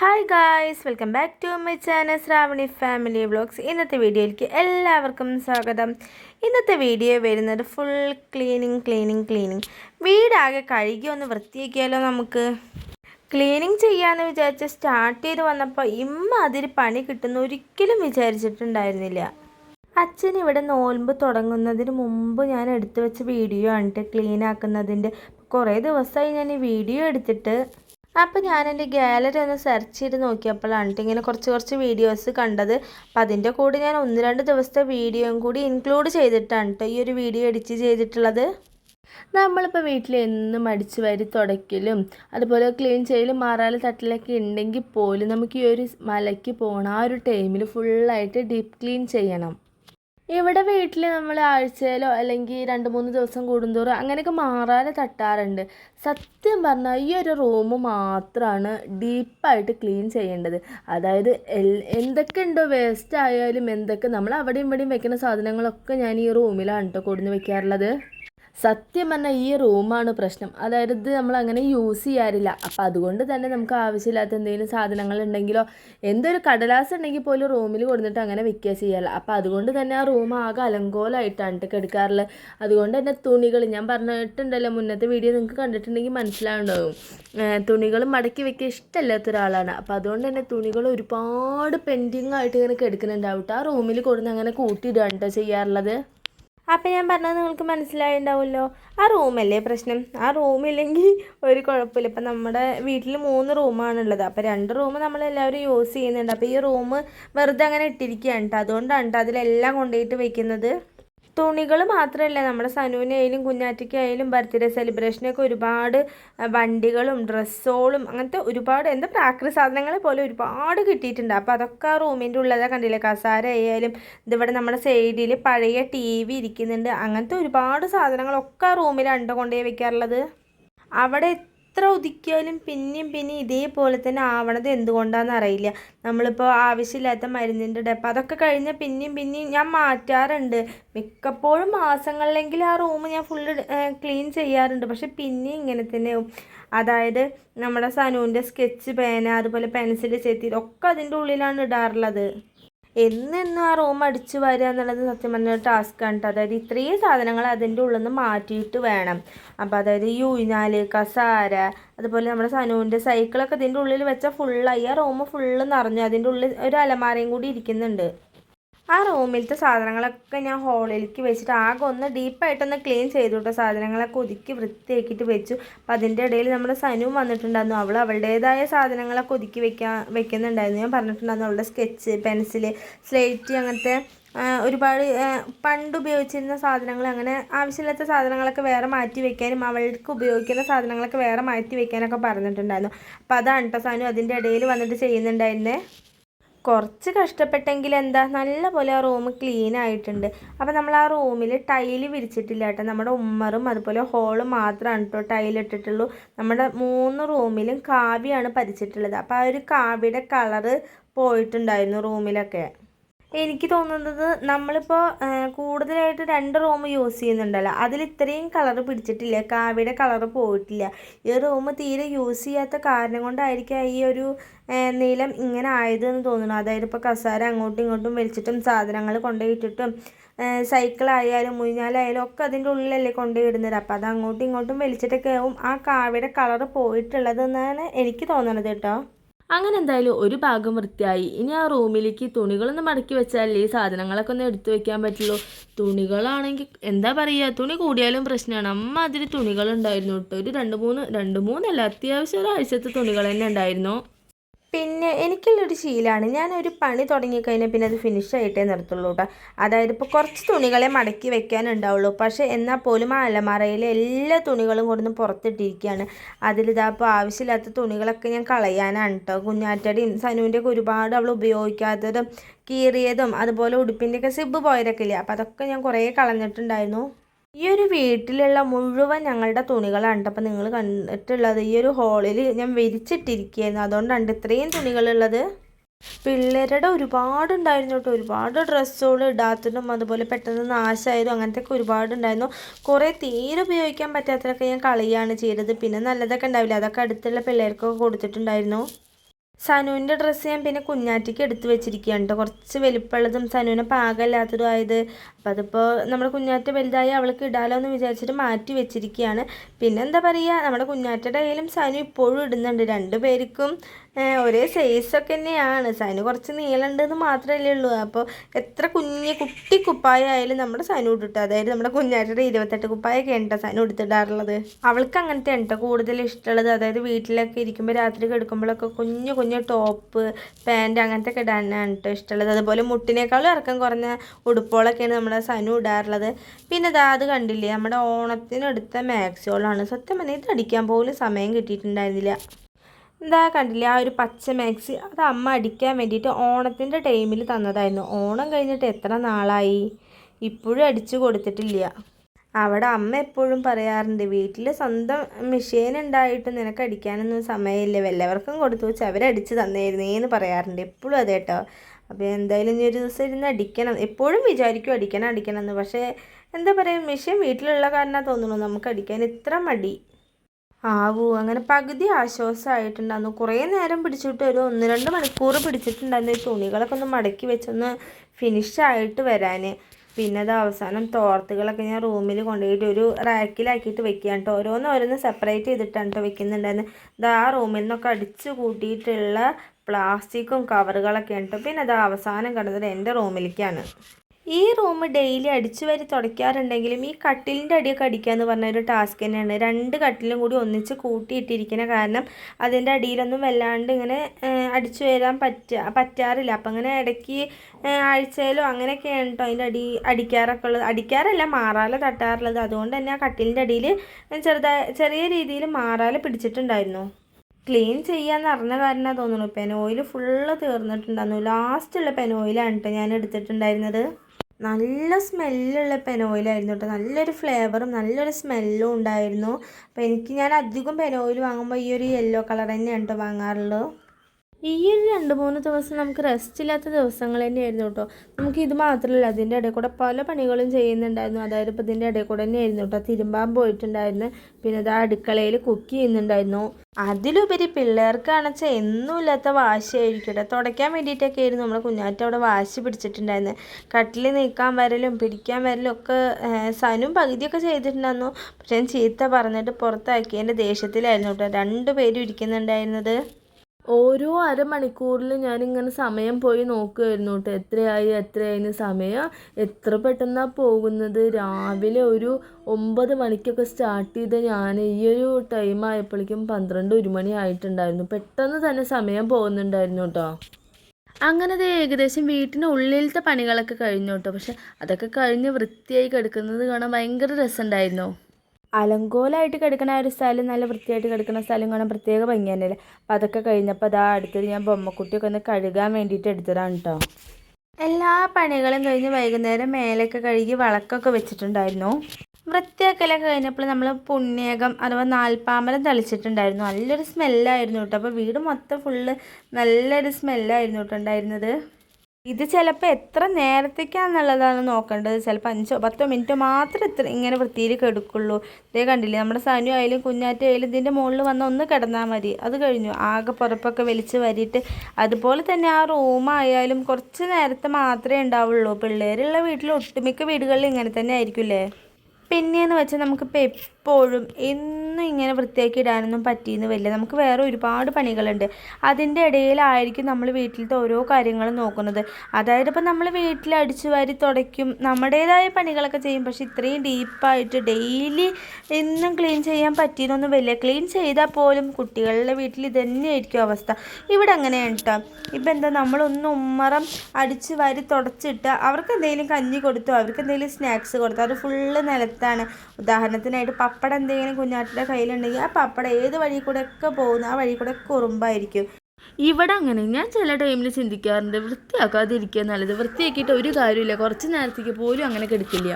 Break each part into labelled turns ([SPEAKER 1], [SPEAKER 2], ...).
[SPEAKER 1] Hi guys welcome back to my channel Shravani family vlogs ഇന്നത്തെ വീഡിയോയിലേക്ക് എല്ലാവർക്കും സ്വാഗതം. ഇന്നത്തെ വീഡിയോ വരുന്നത് ഫുൾ ക്ലീനിങ് ക്ലീനിങ് ക്ലീനിങ് വീടാകെ കഴുകി ഒന്ന് വൃത്തിയാക്കിയാലോ നമുക്ക്? ക്ലീനിങ് ചെയ്യാമെന്ന് വിചാരിച്ച് സ്റ്റാർട്ട് ചെയ്ത് വന്നപ്പോൾ ഇമ്മ അതിൽ പണി കിട്ടുന്ന ഒരിക്കലും വിചാരിച്ചിട്ടുണ്ടായിരുന്നില്ല. അച്ഛൻ ഇവിടെ നോൽമ്പ് തുടങ്ങുന്നതിന് മുമ്പ് ഞാൻ എടുത്തു വെച്ച വീഡിയോ ആണ് ക്ലീൻ ആക്കുന്നതിന്റെ. കുറേ ദിവസമായി ഞാൻ ഈ വീഡിയോ എടുത്തിട്ട് അപ്പോൾ ഞാൻ ഗാലറി ഒന്ന് സെർച്ച് ചെയ്ത് നോക്കിയപ്പോഴാണ് ഇങ്ങനെ കുറച്ച് കുറച്ച് വീഡിയോസ് കണ്ടത്. അപ്പം അതിന്റെ കൂടെ ഞാൻ ഒന്ന് രണ്ട് ദിവസത്തെ വീഡിയോയും കൂടി ഇൻക്ലൂഡ് ചെയ്തിട്ടാണ് കേട്ടോ ഈ ഒരു വീഡിയോ എഡിറ്റ് ചെയ്തിട്ടുള്ളത്. നമ്മളിപ്പോൾ വീട്ടിൽ എന്നും അടിച്ചു വരി തുടയ്ക്കലും അതുപോലെ ക്ലീൻ ചെയ്യലും മാറാലും തട്ടലൊക്കെ ഉണ്ടെങ്കിൽ പോലും നമുക്ക് ഈ ഒരു മലയ്ക്ക് പോകണം ആ ഒരു ടൈമിൽ ഫുള്ളായിട്ട് ഡീപ്പ് ക്ലീൻ ചെയ്യണം. ഇവിടെ വീട്ടിൽ നമ്മൾ ആഴ്ചയിലോ അല്ലെങ്കിൽ രണ്ട് മൂന്ന് ദിവസം കൂടുന്തോറും അങ്ങനെയൊക്കെ മാറാതെ തട്ടാറുണ്ട്. സത്യം പറഞ്ഞാൽ ഈ ഒരു റൂം മാത്രമാണ് ഡീപ്പായിട്ട് ക്ലീൻ ചെയ്യേണ്ടത്. അതായത് എൽ എന്തൊക്കെ ഉണ്ടോ വേസ്റ്റ് ആയാലും എന്തൊക്കെ നമ്മൾ അവിടെയും ഇവിടെയും വെക്കുന്ന സാധനങ്ങളൊക്കെ ഞാൻ ഈ റൂമിലാണ് കേട്ടോ കൊടുന്ന് വെക്കാറുള്ളത്. സത്യം പറഞ്ഞാൽ ഈ റൂമാണ് പ്രശ്നം. അതായത് ഇത് നമ്മൾ അങ്ങനെ യൂസ് ചെയ്യാറില്ല. അപ്പം അതുകൊണ്ട് തന്നെ നമുക്ക് ആവശ്യമില്ലാത്ത എന്തെങ്കിലും സാധനങ്ങൾ ഉണ്ടെങ്കിലോ എന്തൊരു കടലാസ് ഉണ്ടെങ്കിൽ പോലും റൂമിൽ കൊടുത്തിട്ട് അങ്ങനെ വെക്കുക ചെയ്യാറില്ല. അപ്പം അതുകൊണ്ട് തന്നെ ആ റൂം ആകെ അലങ്കോലമായിട്ടാണ് എടുക്കാറുള്ളത് അതുകൊണ്ട് തന്നെ തുണികൾ ഞാൻ പറഞ്ഞിട്ടുണ്ടല്ലോ മുന്നത്തെ വീഡിയോ നിങ്ങൾക്ക് കണ്ടിട്ടുണ്ടെങ്കിൽ മനസ്സിലാവുണ്ടാവും. തുണികൾ മടക്കി വെക്കുക ഇഷ്ടമല്ലാത്ത ഒരാളാണ്. അപ്പം അതുകൊണ്ട് തന്നെ തുണികൾ ഒരുപാട് പെൻഡിങ് ആയിട്ട് ഇങ്ങനെ കിടക്കുന്നുണ്ടാവും ആ റൂമിൽ കൊടുന്ന് അങ്ങനെ കൂട്ടിയിടുകയാണ് കേട്ടോ ചെയ്യാറുള്ളത്. അപ്പം ഞാൻ പറഞ്ഞത് നിങ്ങൾക്ക് മനസ്സിലായിണ്ടാവുമല്ലോ ആ റൂമല്ലേ പ്രശ്നം? ആ റൂമില്ലെങ്കിൽ ഒരു കുഴപ്പമില്ല. ഇപ്പം നമ്മുടെ വീട്ടിൽ മൂന്ന് റൂമാണുള്ളത്. അപ്പോൾ രണ്ട് റൂം നമ്മളെല്ലാവരും യൂസ് ചെയ്യുന്നുണ്ട്. അപ്പോൾ ഈ റൂം വെറുതെ അങ്ങനെ ഇട്ടിരിക്കുകയാണ് കേട്ടോ. അതുകൊണ്ടാണ് കേട്ടോ അതിലെല്ലാം കൊണ്ടുപോയിട്ട് വെക്കുന്നത്. തുണികൾ മാത്രമല്ല നമ്മുടെ സനുവിനായാലും കുഞ്ഞാറ്റയ്ക്കായാലും ബർത്ത്ഡേ സെലിബ്രേഷനൊക്കെ ഒരുപാട് വണ്ടികളും ഡ്രസ്സോളും അങ്ങനത്തെ ഒരുപാട് എന്താ പ്രാകൃത സാധനങ്ങളെ പോലെ ഒരുപാട് കിട്ടിയിട്ടുണ്ട്. അപ്പോൾ അതൊക്കെ ആ റൂമിന്റെ ഉള്ളതാണ് കണ്ടില്ലേ? കസാര ആയാലും ഇതിവിടെ നമ്മുടെ സൈഡിൽ പഴയ ടി വി ഇരിക്കുന്നുണ്ട്. അങ്ങനത്തെ ഒരുപാട് സാധനങ്ങളൊക്കെ ആ റൂമിലാണ് കൊണ്ടുപോയി വെക്കാറുള്ളത്. അവിടെ എത്ര ഒതുക്കിയാലും പിന്നെയും പിന്നെയും ഇതേപോലെ തന്നെ ആവണത് എന്തുകൊണ്ടാണെന്ന് അറിയില്ല. നമ്മളിപ്പോൾ ആവശ്യമില്ലാത്ത മരുന്നിന്റെ ഡപ്പ അതൊക്കെ കഴിഞ്ഞാൽ പിന്നെയും പിന്നെയും ഞാൻ മാറ്റാറുണ്ട്. മിക്കപ്പോഴും മാസങ്ങളിലെങ്കിൽ ആ റൂം ഞാൻ ഫുള്ള് ക്ലീൻ ചെയ്യാറുണ്ട്. പക്ഷെ പിന്നെയും ഇങ്ങനെ തന്നെയാവും അതായത് നമ്മുടെ സനുവിന്റെ സ്കെച്ച് പേന അതുപോലെ പെൻസിൽ ചെത്തി ഒക്കെ അതിന്റെ ഉള്ളിലാണ് ഇടാറുള്ളത്. എന്നെന്നും ആ റൂം അടിച്ച് വരിക എന്നുള്ളത് സത്യം പറഞ്ഞ ടാസ്ക്കാണ് കേട്ടോ അതായത് ഇത്രയും സാധനങ്ങൾ അതിന്റെ ഉള്ളിൽ നിന്ന് മാറ്റിയിട്ട് വേണം. അപ്പോൾ അതായത് യൂഞ്ഞാൽ കസാര അതുപോലെ നമ്മുടെ സനുവിന്റെ സൈക്കിളൊക്കെ ഇതിന്റെ ഉള്ളിൽ വെച്ചാൽ ഫുള്ളായി ആ റൂം ഫുള്ള് നിറഞ്ഞു. അതിന്റെ ഉള്ളിൽ ഒരു അലമാരയും കൂടി ഇരിക്കുന്നുണ്ട്. ആ റൂമിലത്തെ സാധനങ്ങളൊക്കെ ഞാൻ ഹോളിലേക്ക് വെച്ചിട്ട് ആകെ ഒന്ന് ഡീപ്പായിട്ടൊന്ന് ക്ലീൻ ചെയ്തു കേട്ടോ സാധനങ്ങളൊക്കെ ഒതുക്കി വൃത്തിയാക്കിയിട്ട് വെച്ചു. അപ്പം അതിന്റെ ഇടയിൽ നമ്മുടെ സനുവും വന്നിട്ടുണ്ടായിരുന്നു. അവൾ അവളുടേതായ സാധനങ്ങളൊക്കെ ഒതുക്കി വെക്കാൻ വെക്കുന്നുണ്ടായിരുന്നു. ഞാൻ പറഞ്ഞിട്ടുണ്ടായിരുന്നു അവളുടെ സ്കെച്ച് പെൻസിൽ സ്ലേറ്റ് അങ്ങനത്തെ ഒരുപാട് പണ്ട് ഉപയോഗിച്ചിരുന്ന സാധനങ്ങൾ അങ്ങനെ ആവശ്യമില്ലാത്ത സാധനങ്ങളൊക്കെ വേറെ മാറ്റി വെക്കാനും അവൾക്ക് ഉപയോഗിക്കുന്ന സാധനങ്ങളൊക്കെ വേറെ മാറ്റി വെക്കാനൊക്കെ പറഞ്ഞിട്ടുണ്ടായിരുന്നു. അപ്പോൾ അതാണ് കേട്ടോ സാനു അതിന്റെ ഇടയിൽ വന്നിട്ട് ചെയ്യുന്നുണ്ടായിരുന്നേ. കുറച്ച് കഷ്ടപ്പെട്ടെങ്കിൽ എന്താ നല്ല പോലെ ആ റൂം ക്ലീൻ ആയിട്ടുണ്ട്. അപ്പോൾ നമ്മൾ ആ റൂമിൽ ടൈൽ വിരിച്ചിട്ടില്ല കേട്ടോ. നമ്മുടെ ഉമ്മറും അതുപോലെ ഹോളും മാത്രമാണ് കേട്ടോ ടൈൽ ഇട്ടിട്ടുള്ളൂ. നമ്മുടെ മൂന്ന് റൂമിലും കാവ്യാണ് പതിച്ചിട്ടുള്ളത്. അപ്പോൾ ആ ഒരു കാവ്യയുടെ കളറ് പോയിട്ടുണ്ടായിരുന്നു റൂമിലൊക്കെ എനിക്ക് തോന്നുന്നത് നമ്മളിപ്പോൾ കൂടുതലായിട്ട് രണ്ട് റൂം യൂസ് ചെയ്യുന്നുണ്ടല്ലോ. അതിൽ ഇത്രയും കളർ പിടിച്ചിട്ടില്ല കാവിയുടെ കളർ പോയിട്ടില്ല. ഈ റൂം തീരെ യൂസ് ചെയ്യാത്ത കാരണം കൊണ്ടായിരിക്കും ഈ ഒരു നീലം ഇങ്ങനെ ആയതെന്ന് തോന്നുന്നു. അതായത് ഇപ്പോൾ കസാര അങ്ങോട്ടും ഇങ്ങോട്ടും വലിച്ചിട്ടും സാധനങ്ങൾ കൊണ്ടുപോയിട്ടിട്ടും സൈക്കിളായാലും മുഞ്ഞാലായാലും ഒക്കെ അതിന്റെ ഉള്ളിലല്ലേ കൊണ്ടുപോയിടുന്നത്. അപ്പോൾ അത് അങ്ങോട്ടും ഇങ്ങോട്ടും വലിച്ചിട്ടൊക്കെ ആവും ആ കാവിയുടെ കളർ പോയിട്ടുള്ളതെന്നാണ് എനിക്ക് തോന്നുന്നത് കേട്ടോ. അങ്ങനെ എന്തായാലും ഒരു ഭാഗം വൃത്തിയായി. ഇനി ആ റൂമിലേക്ക് തുണികളൊന്ന് മടക്കി വെച്ചാലേ ഈ സാധനങ്ങളൊക്കെ ഒന്ന് എടുത്തു വെക്കാൻ പറ്റുള്ളൂ. തുണികളാണെങ്കിൽ എന്താ പറയുക തുണി കൂടിയാലും പ്രശ്നമാണ് അമ്മ അതിൽ തുണികളുണ്ടായിരുന്നു കേട്ടോ. ഒരു രണ്ട് മൂന്ന് രണ്ട് മൂന്നല്ല അത്യാവശ്യം ഒരാഴ്ചത്തെ തുണികൾ തന്നെ ഉണ്ടായിരുന്നു. പിന്നെ എനിക്കുള്ളൊരു ശീലമാണ് ഞാനൊരു പണി തുടങ്ങിക്കഴിഞ്ഞാൽ പിന്നെ അത് ഫിനിഷ് ആയിട്ടേ നിർത്തുള്ളൂ കേട്ടോ അതായത് ഇപ്പോൾ കുറച്ച് തുണികളെ മടക്കി വെക്കാനുണ്ടാവുള്ളൂ. പക്ഷേ എന്നാൽ പോലും ആ അലമാറയിലെ എല്ലാ തുണികളും കൊടുന്ന് പുറത്തിട്ടിരിക്കുകയാണ്. അതിലിതാ ഇപ്പോൾ ആവശ്യമില്ലാത്ത തുണികളൊക്കെ ഞാൻ കളയാനാണ് കേട്ടോ കുഞ്ഞാറ്റടിയും സനുവിന്റെയൊക്കെ ഒരുപാട് അവൾ ഉപയോഗിക്കാത്തതും കീറിയതും അതുപോലെ ഉടുപ്പിന്റെയൊക്കെ സിബ് പോയതൊക്കെ ഇല്ല? അപ്പോൾ അതൊക്കെ ഞാൻ കുറേ കളഞ്ഞിട്ടുണ്ടായിരുന്നു. ഈ ഒരു വീട്ടിലുള്ള മുഴുവൻ ഞങ്ങളുടെ തുണികളാണ് അപ്പോൾ നിങ്ങൾ കണ്ടിട്ടുള്ളത് ഈ ഒരു ഹോളിൽ ഞാൻ വിരിച്ചിട്ടിരിക്കുകയായിരുന്നു. അതുകൊണ്ടാണ് ഇത്രയും തുണികളുള്ളത്. പിള്ളേരുടെ ഒരുപാട് ഉണ്ടായിരുന്നു കേട്ടോ. ഒരുപാട് ഡ്രസ്സുകൾ ഇടാത്തതും അതുപോലെ പെട്ടെന്ന് നാശമായതും അങ്ങനത്തെ ഒക്കെ ഒരുപാട് ഉണ്ടായിരുന്നു കുറേ തീരെ ഉപയോഗിക്കാൻ പറ്റാത്തതൊക്കെ ഞാൻ കളിയാണ് ചെയ്തത്. പിന്നെ നല്ലതൊക്കെ ഉണ്ടാവില്ല. അതൊക്കെ അടുത്തുള്ള പിള്ളേർക്കൊക്കെ കൊടുത്തിട്ടുണ്ടായിരുന്നു. സനുവിന്റെ ഡ്രസ്സ് ഞാൻ പിന്നെ കുഞ്ഞാറ്റിക്ക് എടുത്തു വെച്ചിരിക്കുകയാണ് കേട്ടോ കുറച്ച് വലിപ്പമുള്ളതും സനുവിന് പാകമില്ലാത്തതും ആയത്. അപ്പോൾ അതിപ്പോൾ നമ്മുടെ കുഞ്ഞാറ്റ വലുതായി അവൾക്ക് ഇടാലോ എന്ന് വിചാരിച്ചിട്ട് മാറ്റി വെച്ചിരിക്കുകയാണ്. പിന്നെ എന്താ പറയുക നമ്മുടെ കുഞ്ഞാറ്റയുടെ കയ്യിലും സനു ഇപ്പോഴും ഇടുന്നുണ്ട്. രണ്ടു പേർക്കും ഒരേ സൈസൊക്കെ തന്നെയാണ്. സനു കുറച്ച് നീളമുണ്ടെന്ന് മാത്രമല്ലേ ഉള്ളൂ. അപ്പോൾ എത്ര കുഞ്ഞ് കുട്ടി കുപ്പായ ആയാലും നമ്മുടെ സനു ഇട്ടിട്ട് അതായത് നമ്മുടെ കുഞ്ഞാറ്റയുടെ ഇരുപത്തെട്ട് കുപ്പായൊക്കെ ഉണ്ടോ സനു എടുത്തിടാറുള്ളത് അവൾക്ക് അങ്ങനത്തെ ഉണ്ടോ കൂടുതൽ ഇഷ്ടമുള്ളത്? അതായത് വീട്ടിലൊക്കെ ഇരിക്കുമ്പോൾ രാത്രി കിടക്കുമ്പോഴൊക്കെ കുഞ്ഞു കുഞ്ഞു ടോപ്പ് പാന്റ് അങ്ങനത്തെ ഒക്കെ ഇടാനാണ് കേട്ടോ ഇഷ്ടമുള്ളത്. അതുപോലെ മുട്ടിനേക്കാളും ഇറക്കം കുറഞ്ഞ ഉടുപ്പുകളൊക്കെയാണ് നമ്മുടെ സനു ഇടാറുള്ളത്. പിന്നെ ദാ അത് കണ്ടില്ലേ നമ്മുടെ ഓണത്തിനെടുത്ത മാക്സിയോളാണ്. സത്യം പറഞ്ഞാൽ ഇത് അടിക്കാൻ പോലും സമയം കിട്ടിയിട്ടുണ്ടായിരുന്നില്ല. എന്താ കണ്ടില്ലേ ആ ഒരു പച്ച മാക്സി അത് അമ്മ അടിക്കാൻ വേണ്ടിയിട്ട് ഓണത്തിന്റെ ടൈമിൽ തന്നതായിരുന്നു. ഓണം കഴിഞ്ഞിട്ട് എത്ര നാളായി? ഇപ്പോഴും അടിച്ചു കൊടുത്തിട്ടില്ല. അവിടെ അമ്മ എപ്പോഴും പറയാറുണ്ട് വീട്ടിൽ സ്വന്തം മെഷീൻ ഉണ്ടായിട്ട് നിനക്ക് അടിക്കാനൊന്നും സമയമില്ല. വല്ലവർക്കും കൊടുത്തു വെച്ച് അവരടിച്ച് തന്നേരുന്നേ എന്ന് പറയാറുണ്ട്. എപ്പോഴും അതെ കേട്ടോ. അപ്പോൾ എന്തായാലും ഇനി ഒരു ദിവസം ഇരുന്ന് അടിക്കണം. എപ്പോഴും വിചാരിക്കും അടിക്കണം അടിക്കണം എന്ന്. പക്ഷേ എന്താ പറയുക മെഷീൻ വീട്ടിലുള്ള കാരണം തോന്നുന്നു. നമുക്ക് അടിക്കാൻ ഇത്ര മടി. ആവൂ. അങ്ങനെ പകുതി ആശ്വാസമായിട്ടുണ്ടായിരുന്നു. കുറേ നേരം പിടിച്ചിട്ട് ഒരു ഒന്ന് രണ്ട് മണിക്കൂർ പിടിച്ചിട്ടുണ്ടായിരുന്നു ഈ തുണികളൊക്കെ ഒന്ന് മടക്കി വെച്ചൊന്ന് ഫിനിഷ് ആയിട്ട് വരാൻ പിന്നെ അത് അവസാനം തോർത്തുകളൊക്കെ ഞാൻ റൂമിൽ കൊണ്ടുപോയിട്ട് ഒരു റാക്കിലാക്കിയിട്ട് വെക്കുകയാണ് കേട്ടോ ഓരോന്ന് ഓരോന്ന് സെപ്പറേറ്റ് ചെയ്തിട്ടാണ് കേട്ടോ വെക്കുന്നുണ്ടായിരുന്നു. ഇത് ആ റൂമിൽ നിന്നൊക്കെ അടിച്ച് കൂട്ടിയിട്ടുള്ള പ്ലാസ്റ്റിക്കും കവറുകളൊക്കെ കേട്ടോ പിന്നെ അത് അവസാനം കിടന്നത് എന്റെ റൂമിലേക്കാണ്. ഈ റൂം ഡെയിലി അടിച്ചു വരി തുടയ്ക്കാറുണ്ടെങ്കിലും ഈ കട്ടിലിന്റെ അടിയൊക്കെ അടിക്കുക എന്ന് പറഞ്ഞ ഒരു ടാസ്ക് തന്നെയാണ്. രണ്ട് കട്ടിലും കൂടി ഒന്നിച്ച് കൂട്ടിയിട്ടിരിക്കുന്ന കാരണം അതിന്റെ അടിയിലൊന്നും വല്ലാണ്ട് ഇങ്ങനെ അടിച്ചു വരാൻ പറ്റ പറ്റാറില്ല. അപ്പം അങ്ങനെ ഇടയ്ക്ക് ആഴ്ചയിലോ അങ്ങനെയൊക്കെയാണ് കേട്ടോ അതിന്റെ അടി അടിക്കാറൊക്കെ ഉള്ളത്. അടിക്കാറല്ല മാറാല തട്ടാറുള്ളത്. അതുകൊണ്ട് തന്നെ ആ കട്ടിലിന്റെ അടിയിൽ ചെറുതായി ചെറിയ രീതിയിൽ മാറാല പിടിച്ചിട്ടുണ്ടായിരുന്നു. ക്ലീൻ ചെയ്യാന്ന് അറിഞ്ഞ കാരണം തോന്നുന്നു പെൻ ഓയിൽ ഫുള്ള് തീർന്നിട്ടുണ്ടായിരുന്നു ലാസ്റ്റുള്ള പെൻ ഓയിലാണ് കേട്ടോ ഞാൻ എടുത്തിട്ടുണ്ടായിരുന്നത്. നല്ല സ്മെല്ലുള്ള പെൻ ഓയിലായിരുന്നു കേട്ടോ നല്ലൊരു ഫ്ലേവറും നല്ലൊരു സ്മെല്ലും ഉണ്ടായിരുന്നു. അപ്പോൾ എനിക്ക് ഞാൻ അധികം പെൻ ഓയിൽ വാങ്ങുമ്പോൾ ഈ ഒരു യെല്ലോ കളർ തന്നെയാണ് കേട്ടോ വാങ്ങാറുള്ളത്. ഈ ഒരു രണ്ട് മൂന്ന് ദിവസം നമുക്ക് റെസ്റ്റ് ഇല്ലാത്ത ദിവസങ്ങൾ തന്നെയായിരുന്നു കേട്ടോ. നമുക്ക് ഇത് മാത്രമല്ല അതിന്റെ ഇടയിൽ കൂടെ പല പണികളും ചെയ്യുന്നുണ്ടായിരുന്നു. അതായത് ഇപ്പോൾ ഇതിന്റെ ഇടയിൽ കൂടെ തന്നെയായിരുന്നു കേട്ടോ. തിരുമ്പാൻ പോയിട്ടുണ്ടായിരുന്നു. പിന്നെ ഇത് അടുക്കളയിൽ കുക്ക് ചെയ്യുന്നുണ്ടായിരുന്നു. അതിലുപരി പിള്ളേർക്ക് അണച്ച എന്നുമില്ലാത്ത വാശിയായിരിക്കും കേട്ടോ. തുടയ്ക്കാൻ വേണ്ടിയിട്ടൊക്കെ ആയിരുന്നു നമ്മുടെ കുഞ്ഞാറ്റ അവിടെ വാശി പിടിച്ചിട്ടുണ്ടായിരുന്നു. കട്ടിൽ നീക്കാൻ വരലും പിടിക്കാൻ വരലും ഒക്കെ സനും പകുതിയൊക്കെ ചെയ്തിട്ടുണ്ടായിരുന്നു. പക്ഷേ ഞാൻ ചീത്ത പറഞ്ഞിട്ട് പുറത്താക്കിയതിന്റെ ദേഷ്യത്തിലായിരുന്നു കേട്ടോ. രണ്ടുപേരും ഇരിക്കുന്നുണ്ടായിരുന്നത്. ഓരോ അരമണിക്കൂറിൽ ഞാനിങ്ങനെ സമയം പോയി നോക്കുമായിരുന്നു കേട്ടോ. എത്രയായി എത്രയായിന്ന് സമയം. എത്ര പെട്ടെന്നാണ് പോകുന്നത്? രാവിലെ ഒരു ഒമ്പത് മണിക്കൊക്കെ സ്റ്റാർട്ട് ചെയ്ത ഞാൻ ഈ ഒരു ടൈം ആയപ്പോഴേക്കും പന്ത്രണ്ട് ഒരു മണി ആയിട്ടുണ്ടായിരുന്നു. പെട്ടെന്ന് തന്നെ സമയം പോകുന്നുണ്ടായിരുന്നു കേട്ടോ. അങ്ങനെ ദേ ഏകദേശം വീട്ടിന്റെ ഉള്ളിലത്തെ പണികളൊക്കെ കഴിഞ്ഞു കേട്ടോ. പക്ഷെ അതൊക്കെ കഴിഞ്ഞ് വൃത്തിയായി കിടക്കുന്നത് കാണാൻ ഭയങ്കര രസമുണ്ടായിരുന്നു. അലങ്കോലമായിട്ട് കിടക്കണ ആ ഒരു സ്ഥലം നല്ല വൃത്തിയായിട്ട് കിടക്കുന്ന സ്ഥലം കാണാൻ പ്രത്യേക ഭംഗി തന്നെയല്ലേ? അപ്പം അതൊക്കെ കഴിഞ്ഞപ്പോൾ അതാ അടുത്തത് ഞാൻ ബൊമ്മക്കുട്ടിയൊക്കെ ഒന്ന് കഴുകാൻ വേണ്ടിയിട്ട് എടുത്തതാണ് കേട്ടോ എല്ലാ പണികളും കഴിഞ്ഞ് വൈകുന്നേരം മേലൊക്കെ കഴുകി വിളക്കൊക്കെ വെച്ചിട്ടുണ്ടായിരുന്നു. വൃത്തിയാക്കലൊക്കെ കഴിഞ്ഞപ്പോൾ നമ്മൾ പുണ്യകം അഥവാ നാൽപ്പാമരം തളിച്ചിട്ടുണ്ടായിരുന്നു. നല്ലൊരു സ്മെല്ലായിരുന്നു കേട്ടോ അപ്പോൾ വീട് മൊത്തം ഫുള്ള് നല്ലൊരു സ്മെല്ലായിരുന്നു കേട്ടോ ഉണ്ടായിരുന്നത്. ഇത് ചിലപ്പോൾ എത്ര നേരത്തേക്കാണെന്നുള്ളതാണ് നോക്കേണ്ടത്. ചിലപ്പോൾ അഞ്ചോ പത്തോ മിനിറ്റോ മാത്രം ഇത്ര ഇങ്ങനെ വൃത്തിയിൽ കെടുക്കുള്ളൂ. ഇതേ കണ്ടില്ലേ നമ്മുടെ സനു ആയാലും കുഞ്ഞാറ്റ ആയാലും ഇതിന്റെ മുകളിൽ വന്ന ഒന്ന് കിടന്നാൽ മതി. അത് കഴിഞ്ഞു. ആകെ പുറപ്പൊക്കെ വലിച്ച് വരിയിട്ട് അതുപോലെ തന്നെ ആ റൂമായാലും കുറച്ച് നേരത്തെ മാത്രമേ ഉണ്ടാവുള്ളൂ. പിള്ളേരുള്ള വീട്ടിൽ ഒട്ടുമിക്ക വീടുകളിൽ ഇങ്ങനെ തന്നെ ആയിരിക്കും അല്ലേ പിന്നെയെന്ന് വെച്ചാൽ നമുക്കിപ്പോൾ എപ്പോഴും എന്നും ഇങ്ങനെ വൃത്തിയാക്കി ഇടാനൊന്നും പറ്റിയെന്ന് വരില്ല. നമുക്ക് വേറെ ഒരുപാട് പണികളുണ്ട്. അതിന്റെ ഇടയിലായിരിക്കും നമ്മൾ വീട്ടിലത്തെ ഓരോ കാര്യങ്ങളും നോക്കുന്നത്. അതായത് ഇപ്പോൾ നമ്മൾ വീട്ടിൽ അടിച്ചു വാരി തുടയ്ക്കും നമ്മുടേതായ പണികളൊക്കെ ചെയ്യും. പക്ഷെ ഇത്രയും ഡീപ്പായിട്ട് ഡെയിലി എന്നും ക്ലീൻ ചെയ്യാൻ പറ്റിയെന്നൊന്നും വരില്ല. ക്ലീൻ ചെയ്താൽ പോലും കുട്ടികളുടെ വീട്ടിൽ ഇത് തന്നെയായിരിക്കും അവസ്ഥ. ഇവിടെ അങ്ങനെയാണ് കേട്ടോ ഇപ്പം എന്താ നമ്മളൊന്ന് ഉമ്മറം അടിച്ചു വാരി തുടച്ചിട്ട് അവർക്ക് എന്തെങ്കിലും കഞ്ഞി കൊടുത്തോ അവർക്ക് എന്തെങ്കിലും സ്നാക്സ് കൊടുത്തോ അത് ഫുള്ള് നിലത്താണ്. ഉദാഹരണത്തിനായിട്ട് പപ്പടം എന്തെങ്കിലും കുഞ്ഞാട്ടിന്റെ കയ്യിലുണ്ടെങ്കിൽ ആ പപ്പടം ഏത് വഴി കൂടെ ഒക്കെ പോകുന്ന ആ വഴി കൂടെ കുറുമ്പായിരിക്കും ഇവിടെ അങ്ങനെ ഞാൻ ചില ടൈമിൽ ചിന്തിക്കാറുണ്ട് വൃത്തിയാക്കാതിരിക്കുക നല്ലത്. വൃത്തിയാക്കിയിട്ട് ഒരു കാര്യമില്ല കുറച്ച് നേരത്തേക്ക് പോലും അങ്ങനെ കിടക്കില്ല.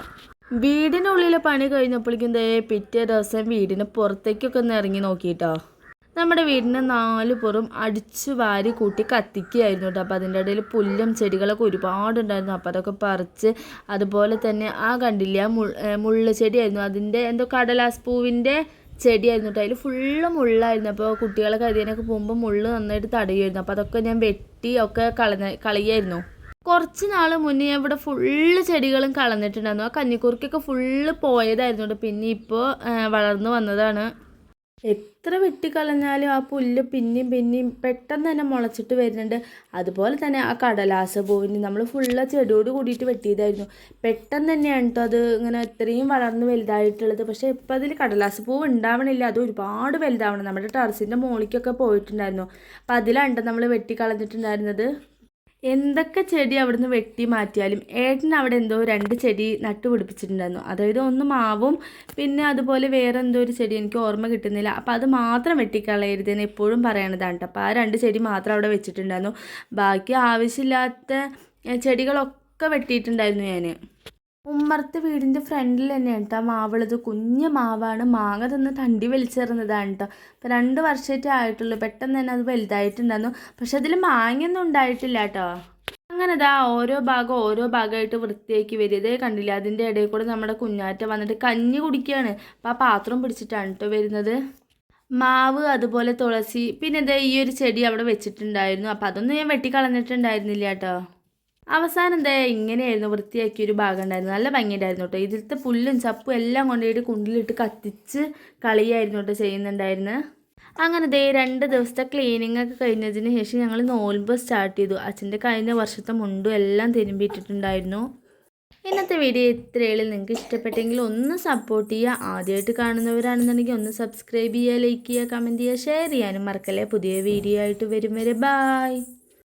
[SPEAKER 1] വീടിനുള്ളിലെ പണി കഴിഞ്ഞപ്പോഴേക്കും ദേ പിറ്റേ ദിവസം വീടിന് പുറത്തേക്കൊക്കെ ഒന്ന് ഇറങ്ങി നോക്കിയിട്ടോ. നമ്മുടെ വീടിന് നാല് പുറം അടിച്ചു വാരി കൂട്ടി കത്തിക്കുകയായിരുന്നു കേട്ടോ. അപ്പോൾ അതിന്റെ ഇടയിൽ പുല്ലും ചെടികളൊക്കെ ഒരുപാടുണ്ടായിരുന്നു. അപ്പോൾ അതൊക്കെ പറിച്ച് അതുപോലെ തന്നെ ആ കണ്ടില്ല ഏ, ചെടിയായിരുന്നു. അതിന്റെ എന്തോ കടലാസ് പൂവിന്റെ
[SPEAKER 2] ചെടിയായിരുന്നു കേട്ടോ. അതിൽ ഫുള്ള് മുള്ളായിരുന്നു. അപ്പോൾ കുട്ടികളൊക്കെ അതിനൊക്കെ പോകുമ്പോൾ മുള്ള് നന്നായിട്ട് തടയുമായിരുന്നു. അപ്പോൾ അതൊക്കെ ഞാൻ വെട്ടി ഒക്കെ കളഞ്ഞ കളയായിരുന്നു കുറച്ച് നാൾ മുന്നേ ഇവിടെ ഫുള്ള് ചെടികളും കളഞ്ഞിട്ടുണ്ടായിരുന്നു. ആ കഞ്ഞിക്കുറുക്കൊക്കെ ഫുള്ള് പോയതായിരുന്നു കേട്ടോ. പിന്നെ ഇപ്പോൾ വളർന്നു വന്നതാണ്. എത്ര വെട്ടിക്കളഞ്ഞാലും ആ പുല്ല് പിന്നെയും പിന്നെയും പെട്ടെന്ന് തന്നെ മുളച്ചിട്ട് വരുന്നുണ്ട്. അതുപോലെ തന്നെ ആ കടലാസ പൂവിന് നമ്മൾ ഫുള്ള് ചെടിയോട് കൂടിയിട്ട് വെട്ടിയതായിരുന്നു. പെട്ടെന്ന് തന്നെയാണ് കേട്ടോ അത് ഇങ്ങനെ ഇത്രയും വളർന്ന് വലുതായിട്ടുള്ളത്. പക്ഷേ ഇപ്പം അതിൽ കടലാസ പൂവ് ഉണ്ടാവണില്ല. അത് ഒരുപാട് വലുതാവണം. നമ്മുടെ ടെറസിന്റെ മുകളിലേക്കൊക്കെ പോയിട്ടുണ്ടായിരുന്നു. അപ്പം അതിലാണ് നമ്മൾ വെട്ടിക്കളഞ്ഞിട്ടുണ്ടായിരുന്നത്? എന്തൊക്കെ ചെടി അവിടുന്ന് വെട്ടി മാറ്റിയാലും ഏട്ടൻ അവിടെ എന്തോ രണ്ട് ചെടി നട്ടുപിടിപ്പിച്ചിട്ടുണ്ടായിരുന്നു അതായത് ഒന്ന് മാവും പിന്നെ അതുപോലെ വേറെ എന്തോ ഒരു ചെടി എനിക്ക് ഓർമ്മ കിട്ടുന്നില്ല. അപ്പോൾ അത് മാത്രം വെട്ടിക്കളയരുതെന്ന് എപ്പോഴും പറയണതാണ് കേട്ടോ അപ്പോൾ ആ രണ്ട് ചെടി മാത്രം അവിടെ വെച്ചിട്ടുണ്ടായിരുന്നു. ബാക്കി ആവശ്യമില്ലാത്ത ചെടികളൊക്കെ വെട്ടിയിട്ടുണ്ടായിരുന്നു ഞാൻ ഉമ്മറത്തെ വീടിന്റെ ഫ്രണ്ടിൽ തന്നെയാണ് കേട്ടോ മാവുള്ളത് കുഞ്ഞ് മാവാണ്. മാങ്ങ തന്ന് തണ്ടി വലിച്ചെറിഞ്ഞതാണ് കേട്ടോ അപ്പോൾ രണ്ട് വർഷമായിട്ടേ ആയിട്ടുള്ളൂ. പെട്ടെന്ന് തന്നെ അത് വലുതായിട്ടുണ്ടായിരുന്നു. പക്ഷെ അതിൽ മാങ്ങയൊന്നും ഉണ്ടായിട്ടില്ല കേട്ടോ അങ്ങനെ ദാ ഓരോ ഭാഗം ഓരോ ഭാഗമായിട്ട് വൃത്തിയാക്കി വരുന്നതേ ഇതേ കണ്ടില്ല? അതിന്റെ ഇടയിൽ കൂടെ നമ്മുടെ കുഞ്ഞാറ്റ വന്നിട്ട് കഞ്ഞി കുടിക്കുകയാണ്. അപ്പോൾ ആ പാത്രം പിടിച്ചിട്ടാണ് കേട്ടോ വരുന്നത്. മാവ് അതുപോലെ തുളസി. പിന്നെ ദേ ഈ ഒരു ചെടി അവിടെ വെച്ചിട്ടുണ്ടായിരുന്നു. അപ്പോൾ അതൊന്നും ഞാൻ വെട്ടിക്കളഞ്ഞിട്ടുണ്ടായിരുന്നില്ല കേട്ടോ അവസാനം എന്താ ഇങ്ങനെയായിരുന്നു വൃത്തിയാക്കിയ ഒരു ഭാഗം ഉണ്ടായിരുന്നു നല്ല ഭംഗിയുണ്ടായിരുന്നു കേട്ടോ. ഇതിലത്തെ പുല്ലും ചപ്പും എല്ലാം കൊണ്ടുപോയിട്ട് കുണ്ടിലിട്ട് കത്തിച്ച് കളിയായിരുന്നു കേട്ടോ ചെയ്യുന്നുണ്ടായിരുന്നത് അങ്ങനെ ദേ രണ്ട് ദിവസത്തെ ക്ലീനിങ് ഒക്കെ കഴിഞ്ഞതിന് ശേഷം ഞങ്ങൾ നോൽമ്പ് സ്റ്റാർട്ട് ചെയ്തു. അച്ഛന്റെ കഴിഞ്ഞ വർഷത്തെ മുണ്ടും എല്ലാം തിരുമ്പിയിട്ടിട്ടുണ്ടായിരുന്നു. ഇന്നത്തെ വീഡിയോ ഇത്രയുള്ളൂ നിങ്ങൾക്ക് ഇഷ്ടപ്പെട്ടെങ്കിൽ ഒന്ന് സപ്പോർട്ട് ചെയ്യുക. ആദ്യമായിട്ട് കാണുന്നവരാണെന്നുണ്ടെങ്കിൽ ഒന്ന് സബ്സ്ക്രൈബ് ചെയ്യുക ലൈക്ക് ചെയ്യുക കമന്റ് ചെയ്യുക ഷെയർ ചെയ്യാനും മറക്കല്ലേ. പുതിയ വീഡിയോ ആയിട്ട് വരും വരെ. ബായ്